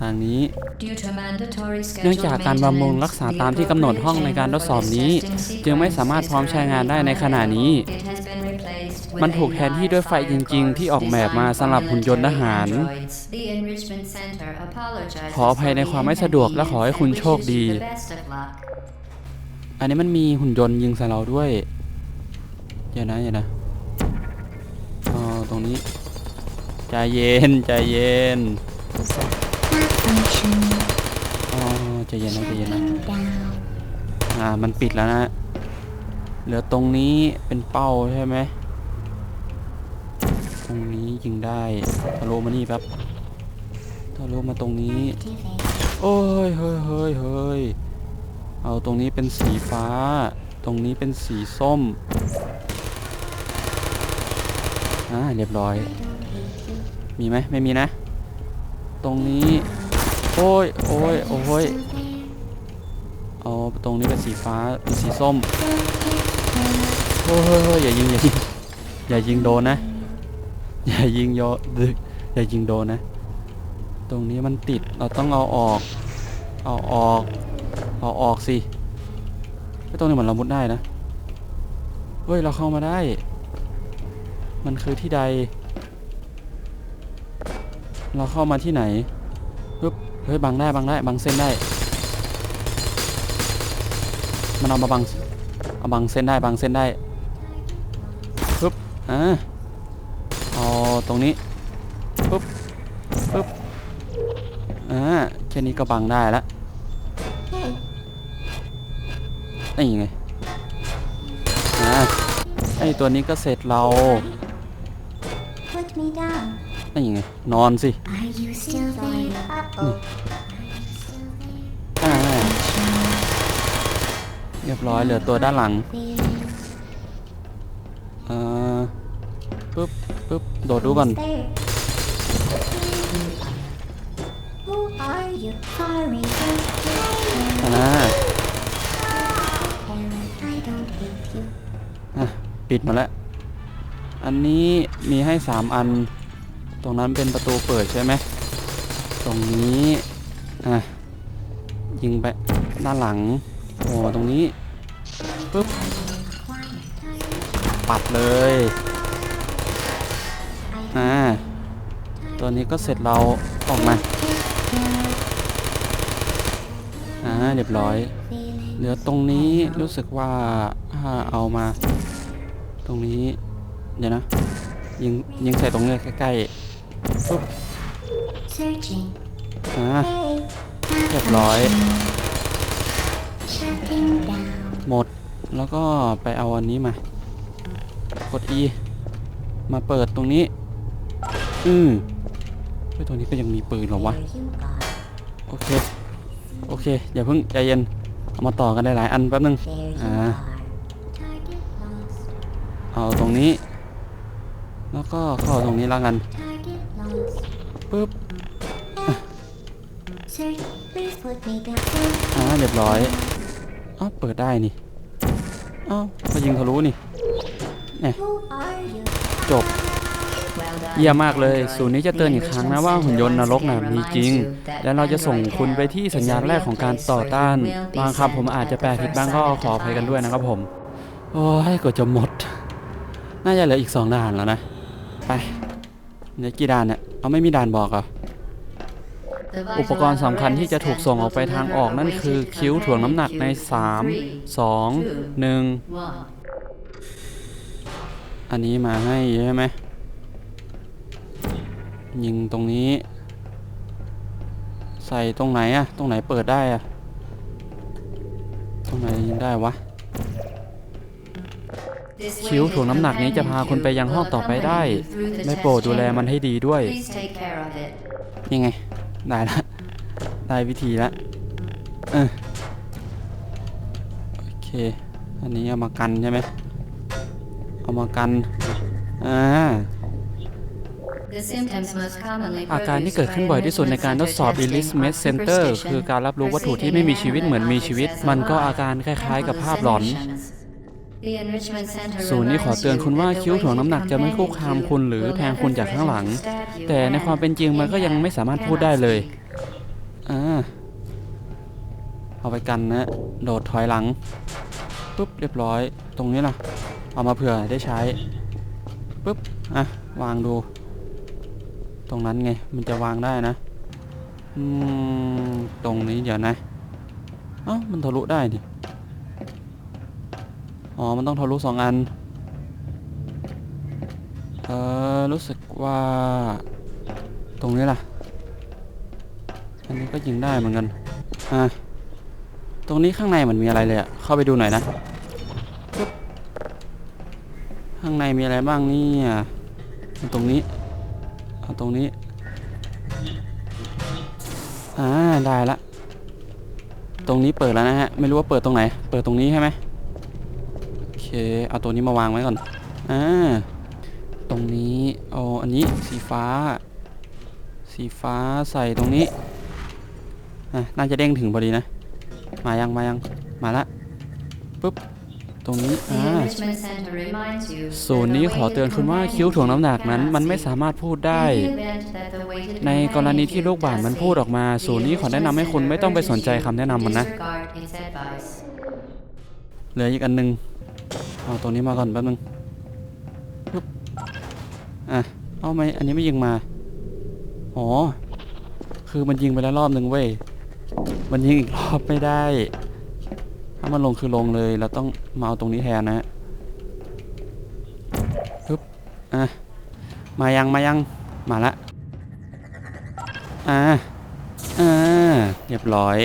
ทางนี้ เนื่องจากการบำรุงรักษาตามที่กำหนดห้องในการทดสอบนี้ จึงไม่สามารถพร้อมใช้งานได้ในขณะนี้ มันถูกแทนที่ด้วยไฟจริง ๆ ที่ออกแบบมาสำหรับหุ่นยนต์ทหาร ขออภัยในความไม่สะดวกและขอให้คุณโชคดี อันนี้มันมีหุ่นยนต์ยิงใส่เราด้วยเดี๋ยวนะเดี๋ยวนะอ๋อตรงนี้ใจเย็นใจเย็น Malfunction. อ๋อใจเย็นนะใจเย็นนะอ่ามันปิดแล้วนะเหลือตรงนี้เป็นเป้าใช่ไหมตรงนี้ยิงได้ทะลุมานี่แป๊บทะลุมาตรงนี้โอ้ยเฮ้ยเฮ้ยเฮ้ยเอาตรงนี้เป็นสีฟ้า ตรงนี้เป็นสีส้มอ่าเรียบร้อย มีไหมไม่มีนะ ตรงนี้ โอ้ยโอ้ยโอ้ยเอาตรงนี้เป็นสีฟ้าเป็นสีส้มโอ้ยเฮ้ยอย่ายิงอย่ายิงอย่ายิงโดนนะ อย่ายิงโยอย่ายิงโดนนะ ตรงนี้มันติดเราต้องเอาออก เอาออกเอาออกสิไอ้ตรงนี้เหมือนเรามุดได้นะเฮ้ยเราเข้ามาได้ มันคือที่ใด เราเข้ามาที่ไหน เฮ้ยบังได้บังได้บังเส้นได้ มันเอามาบังเอาบังเส้นได้บังเส้นได้ปึ๊บอ่าเอาตรงนี้ปึ๊บปึ๊บอ่าแค่นี้ก็บังได้ล้วนี่ไงอ่าไอตัวนี้ก็เสร็จเรา Put me down. นี่ไงนอนสิ Are you still there? Uh-oh. Are you still there? อ่าเรียบร้อยเหลือตัวด้านหลัง Feeling อ่าปึ๊บปึ๊บโดดดูก่อน Who's there? Who are you? Sorry, just อ่า parent. I don't hate you. อะปิดมาแล้ว อันนี้มีให้สามอันต รงนั้นเป็นประตูเปิดใช่ไหมตรงนี้อะยิงไปด้านหลังโอ้ตรงนี้ปึ๊บปัดเลยอ่าตัวนี้ก็เสร็จเราออกมาอ่าเรียบร้อยเหลือตรงนี้รู้สึกว่าถ้าเอามา ตรงนี้ เดี๋ยวนะยิงยิงใส่ตรงนี้ใกล้ๆ อ่า Hey. เรียบร้อย Shutting down. หมดแล้วก็ไปเอาอันนี้มา กด E มาเปิดตรงนี้ อืมเฮ้ยตัวนี้ก็ยังมีปืนเหรอวะ There you are. โอเค โอเค อย่าเพิ่งใจเย็น เอามาต่อกันได้หลายอันแป๊บนึง There you Ah. are. Target lost. เอาตรงนี้ แล้วก็เข้าตรงนี้แล้วกัน Target lost. ปุ๊บ Sir, please put me down. อ่าเรียบร้อยอ้าวเปิดได้นี่อ้าวก็ยิงทะลุนี่ Who are you? จบเยี่ยมมากเลย ศูนย์นี้จะเตือนอีกครั้งนะว่าหุ่นยนต์นรกน่ะมีจริง และเราจะส่งคุณไปที่สัญญาณแรกของการต่อต้านบางคำผมอาจจะแปลผิดบ้างก็ขออภัยกันด้วยนะครับผม โอ้ยกว่าจะหมด น่าจะเหลืออีกสองด่านแล้วนะ ไปเหลือกี่ด่านเนี่ย เอาไม่มีด่านบอกเหรอะอุปกรณ์สำคัญที่จะถูกส่งออกไปทางออกนั่นคือคิ้วถ่วงน้ำหนักใน 3 2 1 อันนี้มาให้ใช่ไหมยิงตรงนี้ ใส่ตรงไหนอะตรงไหนเปิดได้อะตรงไหนยิงได้วะ คิ้วถ่วงน้ำหนักนี้จะพาคุณไปยังห้องต่อไปได้ ได้โปรดดูแลมันให้ดีด้วย ยังไง ได้ละ ได้วิธีละเออโอเค อันนี้เอามากันใช่ไหมเอามากัน อ่าอาการที่เกิดขึ้นบ่อยที่สุดในการทดสอบ e l i s Med Center คือการรับรู้วัตถุที่ไม่มีชีวิตเหมือนมีชีวิต มันก็อาการคล้ายๆกับภาพหลอน ศูนย์นี้ขอเตือนคุณว่าคิ้วถ่วงน้ำหนักจะไม่คุกคามคุณหรือแทงคุณจากข้างหลัง แต่ในความเป็นจริงมันก็ยังไม่สามารถพูดได้เลยอ่าเอาไปกันนะ โดดถอยหลังปุ๊บเรียบร้อย ตรงนี้ล่ะเอามาเผื่อได้ใช้ปุ๊บอะวางดู ตรงนั้นไงมันจะวางได้นะอืมตรงนี้เดี๋ยวนะเอ้ามันทะลุได้ดิ อ๋อ มันต้องทะลุสองอัน เออรู้สึกว่า ตรงนี้ล่ะ อันนี้ก็ยิงได้เหมือนกัน อะ ตรงนี้ข้างในเหมือนมีอะไรเลยอะเข้าไปดูหน่อยนะ ข้างในมีอะไรบ้างเนี่ยเอาตรงนี้เอาตรงนี้ อ่า ได้ละ ตรงนี้เปิดแล้วนะฮะ ไม่รู้ว่าเปิดตรงไหน เปิดตรงนี้ใช่ไหม เคเอาตัวนี้มาวางไว้ก่อน อ่า ตรงนี้เอาอันนี้สีฟ้า สีฟ้าใส่ตรงนี้ อะ น่าจะเด้งถึงพอดีนะ มายัง มายัง มาละปุ๊บ ตรงนี้ อ่าศูนย์นี้ขอเตือนคุณว่าคิ้วถ่วงน้ำหนักนั้น มันไม่สามารถพูดได้ ในกรณีที่ลูกบาศก์มันพูดออกมา ศูนย์นี้ขอแนะนำให้คุณไม่ต้องไปสนใจคำแนะนำมันนะ เหลืออีกอันหนึง เอาตัวนี้มาก่อนแป๊บนึงปึ๊บอะเอาไหมอันนี้ไม่ยิงมา อ๋อ คือมันยิงไปแล้วรอบหนึ่งเว้ย มันยิงอีกรอบไม่ได้ ถ้ามันลงคือลงเลยเราต้องมาเอาตรงนี้แทนนะฮะปึ๊บอะ มายังมายัง มาละ อ่า อ่า เรียบร้อย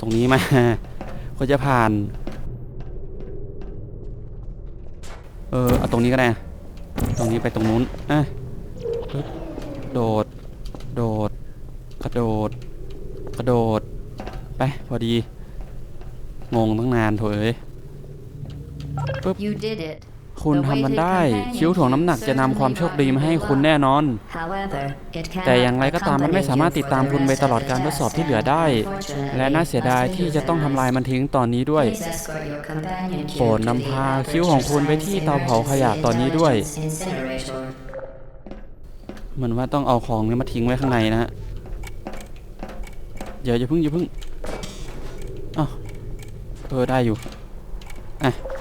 ตรงนี้มาก็จะผ่าน เออเอาตรงนี้ก็ได้ ตรงนี้ไปตรงนู้นอะโดด โดด กระโดด กระโดด ไปพอดี งงตั้งนานเถเอ้ย You did it. คุณทำมันได้ คิ้วถ่วงน้ำหนักจะนำความโชคดีมาให้คุณแน่นอน However, it แต่อย่างไรก็ตามมันไม่สามารถติดตามคุณไปตลอดการทดสอบที่เหลือได้ และน่าเสียดายที่จะต้องทำลายมันทิ้งตอนนี้ด้วย Please escort your companion โปรดนำพาคิ้วของคุณไปที่เตาเผาขยะตอนนี้ด้วย Incinerator. เหมือนว่าต้องเอาของนี้มาทิ้งไว้ข้างในนะฮะเดี๋ยวอย่าเพิ่งอย่าเพิ่งอ้าวเออได้อยู่ You use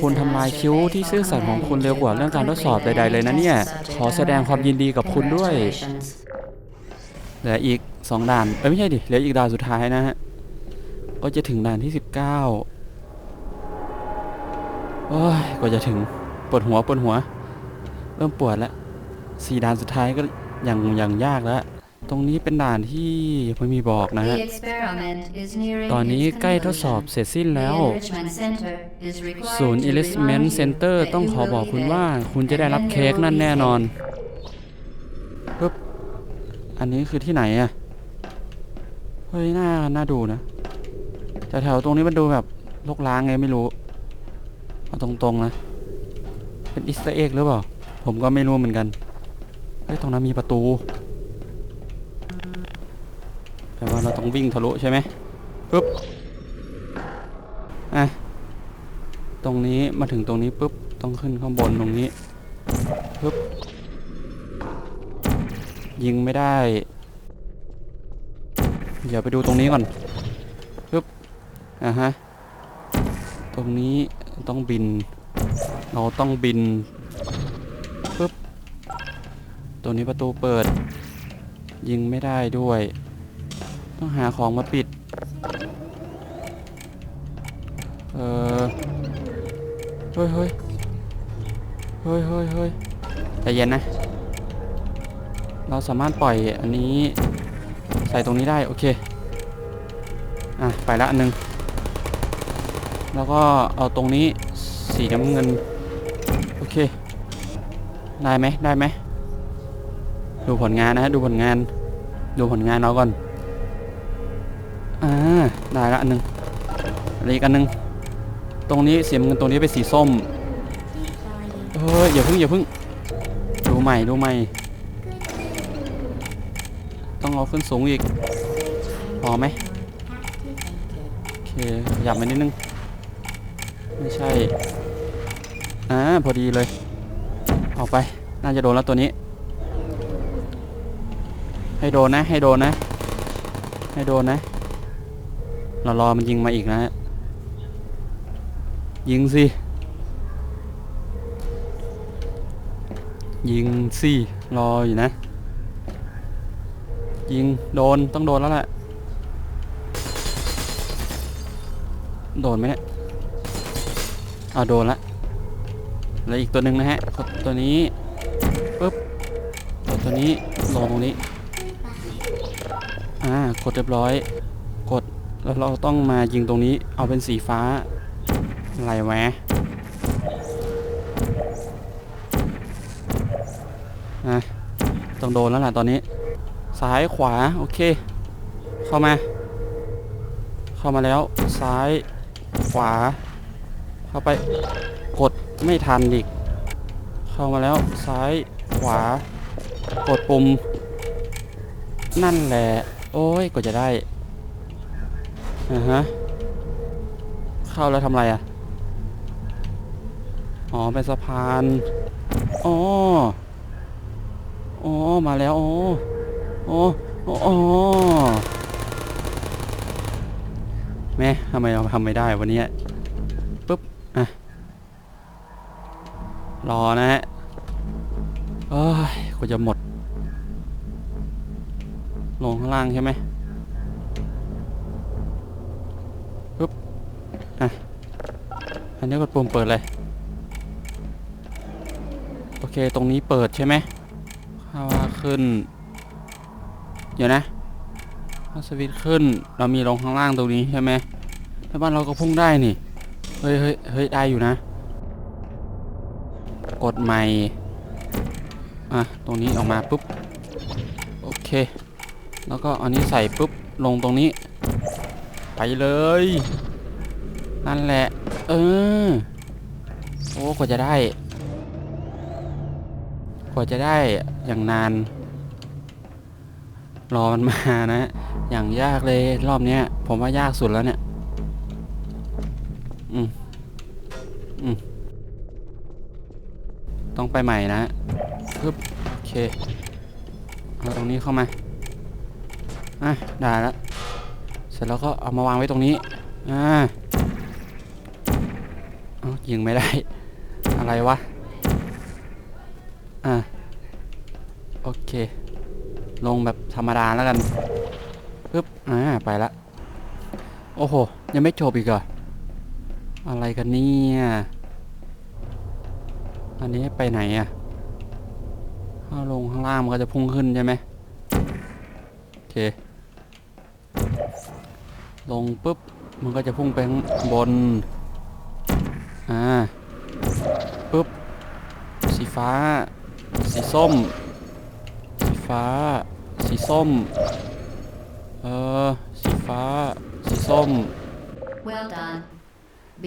คุณทำลายคิ้วที่ซื่อสัตย์ของคุณเร็วกว่าเรื่องการทดสอบใดๆเลยนะเนี่ย ขอแสดงความยินดีกับคุณด้วย เหลืออีกสองด่าน เอ้ยไม่ใช่ดิ เหลืออีกด่านสุดท้ายนะฮะ ก็จะถึงด่านที่สิบเก้าโอ้ยกว่าจะถึงปวดหัวปวดหัว เริ่มปวดแล้วสี่ด่านสุดท้ายก็ย่างย่างยากแล้ว ตรงนี้เป็นด่านที่ไม่มีบอกนะฮะ The experiment is nearing ตอนนี้ its ใกล้ทดสอบ conclusion. เสร็จสิ้นแล้ว The Enrichment Center is required ศูนย์ to Enrichment remind you Center that ต้อง you ขอ will บอก be คุณ fed. ว่าคุณจะได้รับ And เค้ก there นั่น will be แน่นอน fed. ปึ๊บอันนี้คือที่ไหนอะเฮ้ย น่า น่าดูนะ แต่แถวตรงนี้มันดูแบบลกล้างไงไม่รู้ เอาตรงๆนะ เป็นอิสต์เอ็กหรือเปล่า ผมก็ไม่รู้เหมือนกัน เฮ้ย ตรงนั้นมีประตูแปลว่าเรา ต้องวิ่งทะลุใช่ไหมปึ๊บอะตรงนี้มาถึงตรงนี้ปุ๊บต้องขึ้นข้างบนตรงนี้ปึ๊บยิงไม่ได้ เดี๋ยวไปดูตรงนี้ก่อนปึ๊บอะฮะตรงนี้ต้องบิน เราต้องบินปึ๊บตัวนี้ประตูเปิด ยิงไม่ได้ด้วย ต้องหาของมาปิด เออเฮ้ยเฮ้ยเฮ้ยเฮ้ยเฮ้ยใจเย็นนะ เราสามารถปล่อยอันนี้ใส่ตรงนี้ได้ โอเค อะ ไปละอันหนึง แล้วก็เอาตรงนี้สีน้ำเงิน โอเค ได้ไหมได้ไหม ดูผลงานนะฮะ ดูผลงาน ดูผลงานเราก่อน อ่าได้ละอันหนึ่งอะไรอีกอันหนึ่งตรงนี้เสีน้ำเงินตรงนี้เป็นสีส้มเฮ้ยอย่าเพิ่งอย่าเพิ่งดูใหม่ดูใหม่ ต้องเอาขึ้นสูงอีก พอไหมโอเคขยับมานิดนึง ไม่ใช่ อ่า พอดีเลย ออกไป น่าจะโดนแล้วตัวนี้ ให้โดนนะ ให้โดนนะ ให้โดนนะ เรารอมันยิงมาอีกนะฮะ ยิงสิ ยิงสิ รออยู่นะ ยิงโดนต้องโดนแล้วแหละ โดนไหมเนี่ยเอาโดนละแล้วอีกตัวหนึ่งนะฮะตัวนี้ปุ๊บตัวนี้ลงตรงนี้ อ่ากดเรียบร้อย แล้วเราต้องมายิงตรงนี้เอาเป็นสีฟ้า อะไรแหวะอะต้องโดนแล้วล่ะตอนนี้ ซ้ายขวา โอเค เข้ามา เข้ามาแล้ว ซ้าย ขวา เข้าไป กดไม่ทันอีก เข้ามาแล้ว ซ้าย ขวา กดปุ่ม นั่นแหละ โอ้ยกว่าจะได้ อ่าฮะ เข้าแล้วทำอะไรอะ อ๋อเป็นสะพาน อ๋อ อ๋อ มาแล้ว อ๋อ อ๋อ อ๋อ แม่ทำไมเราทำไม่ได้วันนี้ปุ๊บ อะ รอนะฮะโอ้ยกว่าจะหมด ลงข้างล่างใช่ไหมปุ๊บ อะ อันนี้กดปุ่มเปิดเลย โอเค ตรงนี้เปิดใช่ไหมถ้าว่าขึ้น เดี๋ยวนะถ้าสวิตช์ขึ้น เรามีลงข้างล่างตรงนี้ใช่ไหมแล้วบ้านเราก็พุ่งได้นี่ เฮ้ยเฮ้ยเฮ้ยได้อยู่นะ กดใหม่ อะ ตรงนี้ออกมาปุ๊บ โอเค แล้วก็อันนี้ใส่ปุ๊บ ลงตรงนี้ ไปเลย นั่นแหละ เออ โอ้กว่าจะได้ กว่าจะได้อย่างนาน รอมันมานะ อย่างยากเลยรอบเนี้ย ผมว่ายากสุดแล้วเนี่ย อืม อืม ต้องไปใหม่นะปึ๊บโอเค เอาตรงนี้เข้ามา อะ ได้แล้ว เสร็จแล้วก็เอามาวางไว้ตรงนี้ อ่าเอา ยิงไม่ได้ อะไรวะ อะ โอเค ลงแบบธรรมดาแล้วกันปึ๊บ อ่า ไปละ โอ้โห ยังไม่จบอีกเหรอ อะไรกันเนี่ย อันนี้ไปไหนอะถ้าลงข้างล่างมันก็จะพุ่งขึ้นใช่ไหมโอเค ลงปุ๊บ มันก็จะพุ่งไปข้างบน อ่าปุ๊บ สีฟ้า สีส้ม สีฟ้า สีส้ม เออ สีฟ้า สีส้ม Well done.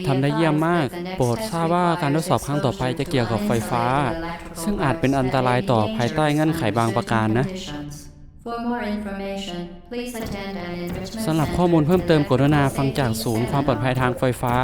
ทำได้เยี่ยมมาก โปรดทราบว่าการทดสอบครั้งต่อไปจะเกี่ยวกับไฟฟ้า ซึ่งอาจเป็นอันตรายต่อภายใต้เงื่อนไขบางประการนะสำหรับข้อมูลเพิ่มเติมกรุณาฟังจากศูนย์ความปลอดภัยทางไฟฟ้า